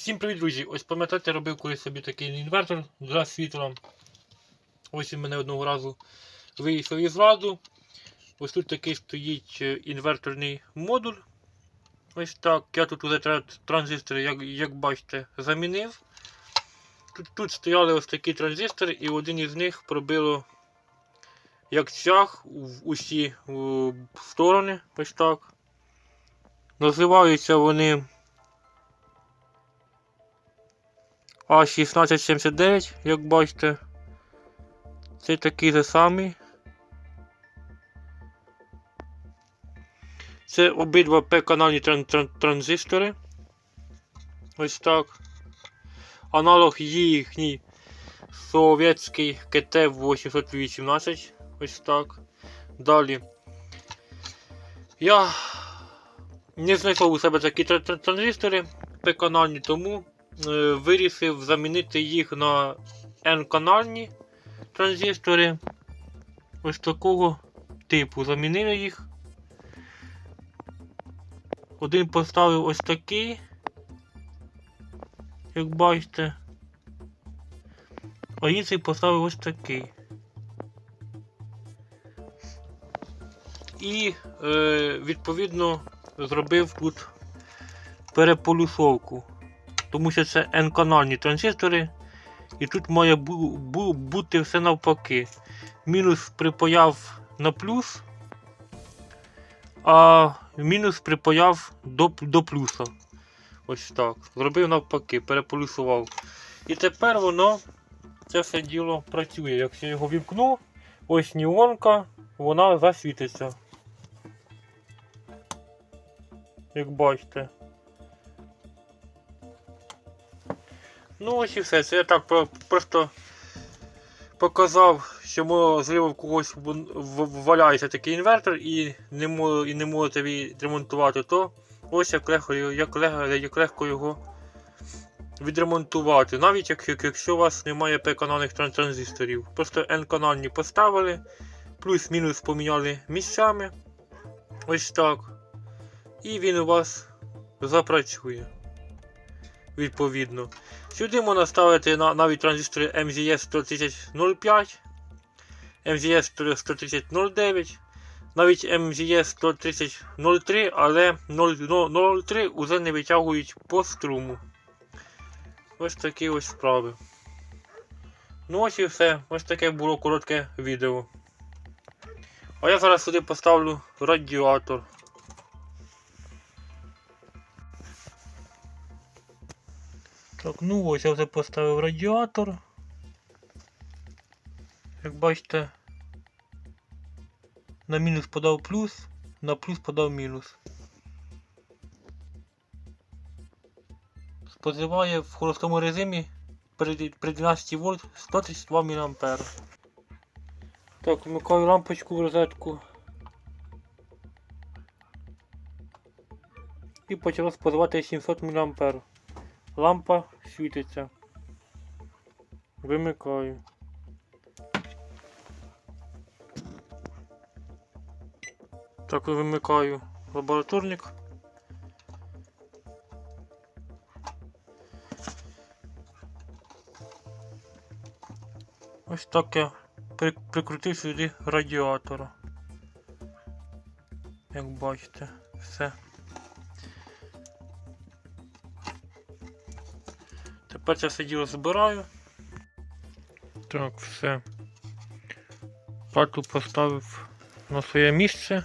Всім привіт, друзі! Ось пам'ятаєте, робив колись собі такий інвертор для світла. Ось він мене одного разу виїхав із ладу. Ось тут такий стоїть е, інверторний модуль. Ось так. Я тут уже транзистори, як, як бачите, замінив. Тут, тут стояли ось такі транзистори, і один із них пробило як цях в усі е, сторони. Ось так. Називаються вони. А1679, як бачите. Це такий же самий. Це обидва П-канальні тран тран транзистори. Ось так. Аналог їхній совєтський КТ-818. Ось так. Далі. Я не знайшов у себе такі тр тр транзистори П-канальні, тому вирішив замінити їх на N-канальні транзистори. Ось такого типу. Замінили їх. Один поставив ось такий, як бачите. А інший поставив ось такий. І е, відповідно зробив тут переполюсовку. Тому що це N-канальні транзистори. І тут має бу бу бути все навпаки. Мінус припаяв на плюс, а мінус припаяв до, до плюса. Ось так. Зробив навпаки, переполюсував. І тепер воно це все діло працює. Якщо я його вімкну, ось неонка, вона засвітиться. Як бачите. Ну ось і все. Це я так просто показав, що можливо в когось валяється такий інвертор і не, і не можете відремонтувати, то ось як легко, як легко, як легко його відремонтувати. Навіть як- як- якщо у вас немає П-канальних транзисторів. Просто N-канальні поставили, плюс-мінус поміняли місцями. Ось так. І він у вас запрацює. Відповідно. Сюди можна ставити навіть транзистори MZS 13005, MZS 13009, навіть MZS 13003, але 003 уже не витягують по струму. Ось такі ось справи. Ну ось і все. Ось таке було коротке відео. А я зараз сюди поставлю радіатор. Так, ну ось я вже поставив радіатор. Як бачите, на мінус подав плюс, на плюс подав мінус. Споживає в холостому режимі при, при 12 вольт 132 мА. Так, вмикаю лампочку в розетку. І почало споживати 700 мА. Лампа світиться. Вимикаю. Так, вимикаю лабораторник. Ось так я при- прикрутив сюди радіатора. Як бачите, все. Тепер це все діло збираю. Так, все. Плату поставив на своє місце.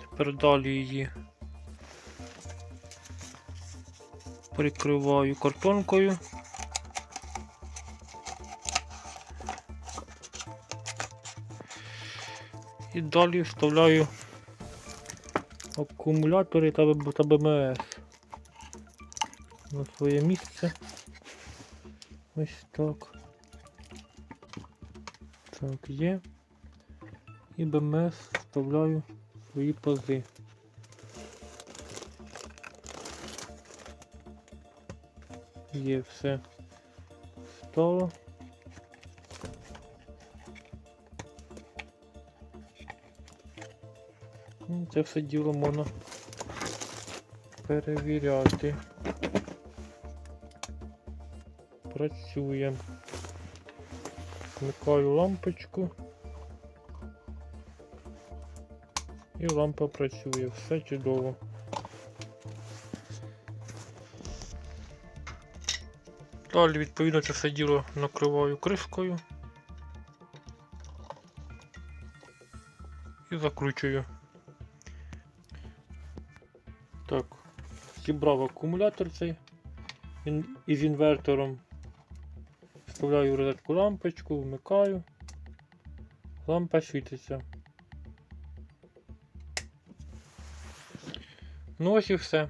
Тепер далі її прикриваю картонкою. І далі вставляю акумулятори та БМС на своє місце. Ось так. Так, є. І БМС вставляю свої пази. Є все. Стало. Ну, Це все діло можна перевіряти. Працює. Вмикаю лампочку. І лампа працює, все чудово. Далі, відповідно, це все діло накриваю кришкою. І закручую. Так, зібрав акумулятор цей із інвертором. Вставляю розетку лампочку, вмикаю. Лампа світиться. Ну ось і все.